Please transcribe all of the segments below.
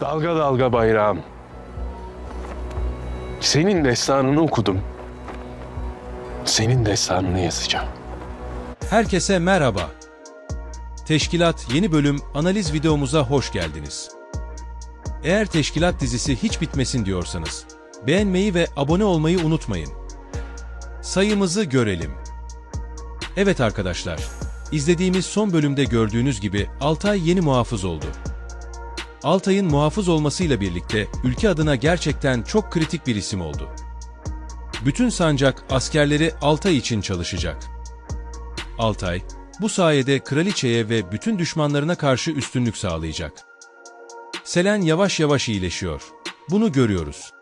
Dalga dalga bayrağım. Senin destanını okudum. Senin destanını yazacağım. Herkese merhaba. Teşkilat yeni bölüm analiz videomuza hoş geldiniz. Eğer Teşkilat dizisi hiç bitmesin diyorsanız, beğenmeyi ve abone olmayı unutmayın. Sayımızı görelim. Evet arkadaşlar, izlediğimiz son bölümde gördüğünüz gibi Altay yeni muhafız oldu. Altay'ın muhafız olmasıyla birlikte ülke adına gerçekten çok kritik bir isim oldu. Bütün sancak askerleri Altay için çalışacak. Altay, bu sayede kraliçeye ve bütün düşmanlarına karşı üstünlük sağlayacak. Selen yavaş yavaş iyileşiyor. Bunu görüyoruz.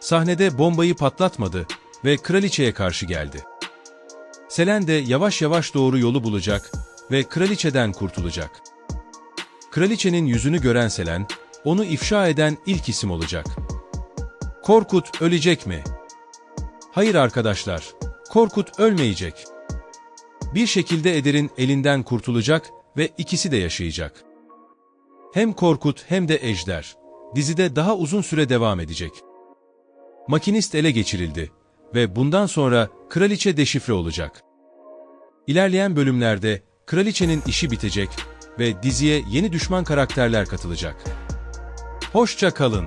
Sahnede bombayı patlatmadı ve kraliçeye karşı geldi. Selen de yavaş yavaş doğru yolu bulacak ve kraliçeden kurtulacak. Kraliçenin yüzünü gören Selen, onu ifşa eden ilk isim olacak. Korkut ölecek mi? Hayır arkadaşlar, Korkut ölmeyecek. Bir şekilde Eder'in elinden kurtulacak ve ikisi de yaşayacak. Hem Korkut hem de Ejder, dizide daha uzun süre devam edecek. Makinist ele geçirildi ve bundan sonra kraliçe deşifre olacak. İlerleyen bölümlerde kraliçenin işi bitecek ve diziye yeni düşman karakterler katılacak. Hoşça kalın.